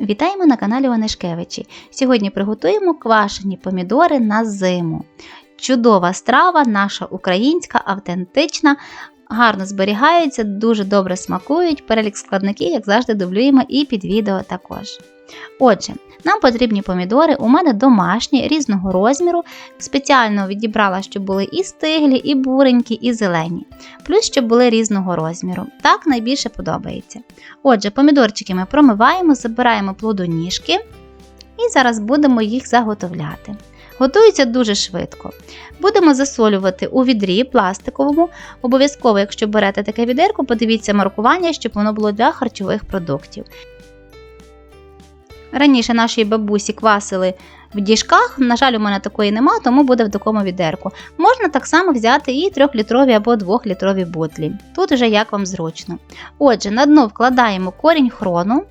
Вітаємо на каналі Онешкевичі. Сьогодні приготуємо квашені помідори на зиму. Чудова страва, наша українська, автентична, гарно зберігаються, дуже добре смакують. Перелік складників, як завжди, дублюємо і під відео також. Отже, нам потрібні помідори, у мене домашні, різного розміру. Спеціально відібрала, щоб були і стиглі, і буренькі, і зелені. Плюс, щоб були різного розміру. Так найбільше подобається. Отже, помідорчики ми промиваємо, забираємо плодоніжки і зараз будемо їх заготовляти. Готується дуже швидко. Будемо засолювати у відрі пластиковому. Обов'язково, якщо берете таке відерко, подивіться маркування, щоб воно було для харчових продуктів. Раніше наші бабусі квасили в діжках, на жаль, у мене такої нема, тому буде в такому відерку. Можна так само взяти і 3-літрові або 2-літрові бутлі. Тут вже як вам зручно. Отже, на дно вкладаємо корінь хрону,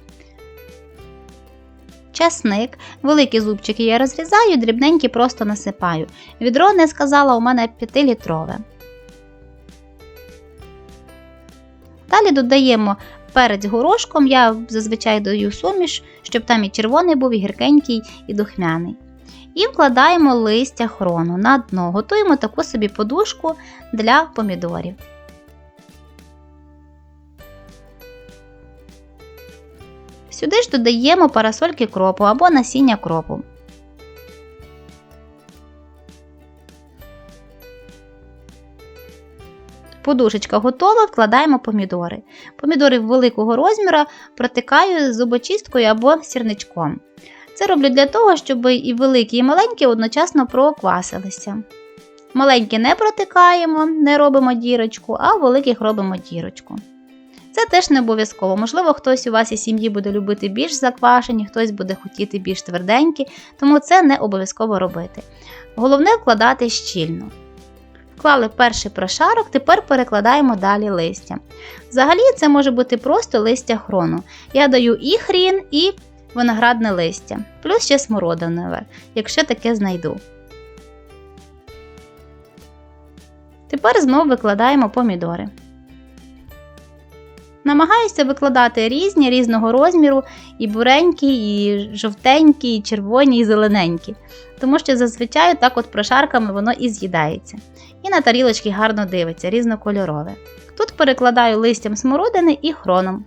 часник, великі зубчики я розрізаю, дрібненькі просто насипаю. Відро не сказала, у мене 5-літрове. Далі додаємо перець горошком, я зазвичай даю суміш, щоб там і червоний був, і гіркенький, і духмяний. І вкладаємо листя хрону на дно. Готуємо таку собі подушку для помідорів. Сюди ж додаємо парасольки кропу або насіння кропу. Подушечка готова, вкладаємо помідори. Помідори великого розміру протикаю зубочисткою або сірничком. Це роблю для того, щоб і великі, і маленькі одночасно проквасилися. Маленькі не протикаємо, не робимо дірочку, а великих робимо дірочку. Це теж не обов'язково. Можливо, хтось у вас із сім'ї буде любити більш заквашені, хтось буде хотіти більш тверденькі, тому це не обов'язково робити. Головне вкладати щільно. Вклали перший прошарок, тепер перекладаємо далі листя. Взагалі, це може бути просто листя хрону. Я даю і хрін, і виноградне листя, плюс ще смородинове, якщо таке знайду. Тепер знову викладаємо помідори. Намагаюся викладати різні різного розміру, і буренькі, і жовтенькі, і червоні, і зелененькі, тому що зазвичай так от прошарками воно і з'їдається. І на тарілочки гарно дивиться, різнокольорове. Тут перекладаю листям смородини і хроном.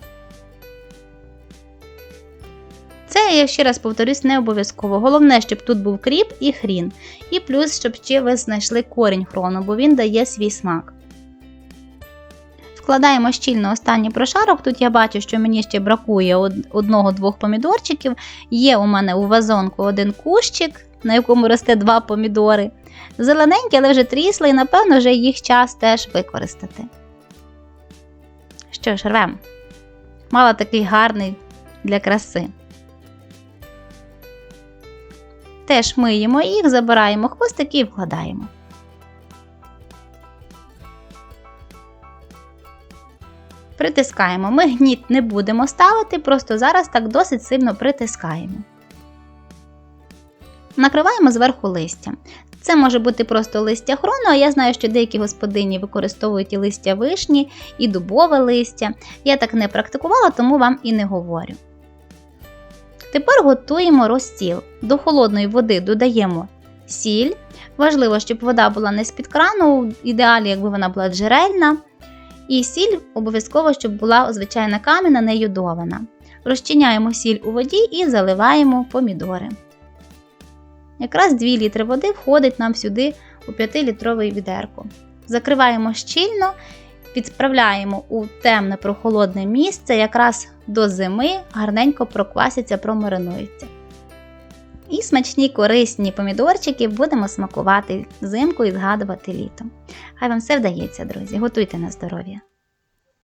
Це, я ще раз повторюсь, не обов'язково. Головне, щоб тут був кріп і хрін. І плюс, щоб ще ви знайшли корінь хрону, бо він дає свій смак. Вкладаємо щільно останній прошарок. Тут я бачу, що мені ще бракує одного-двох помідорчиків. Є у мене у вазонку один кущик, на якому росте два помідори. Зелененькі, але вже трісли, і, напевно, вже їх час теж використати. Що ж, рвем. Мала такий гарний для краси. Теж миємо їх, забираємо хвостики і вкладаємо. Притискаємо. Ми гніт не будемо ставити, просто зараз так досить сильно притискаємо. Накриваємо зверху листя. Це може бути просто листя хрону, а я знаю, що деякі господині використовують і листя вишні, і дубове листя. Я так не практикувала, тому вам і не говорю. Тепер готуємо розстіл. До холодної води додаємо сіль. Важливо, щоб вода була не з-під крану, в ідеалі, якби вона була джерельна. І сіль обов'язково, щоб була звичайна кам'яна, не йодована. Розчиняємо сіль у воді і заливаємо помідори. Якраз 2 літри води входить нам сюди у 5-літровий відерко. Закриваємо щільно, відправляємо у темне прохолодне місце, якраз до зими гарненько проквасяться, промаринуються. І смачні корисні помідорчики будемо смакувати взимку і згадувати літо. Хай вам все вдається, друзі! Готуйте на здоров'я!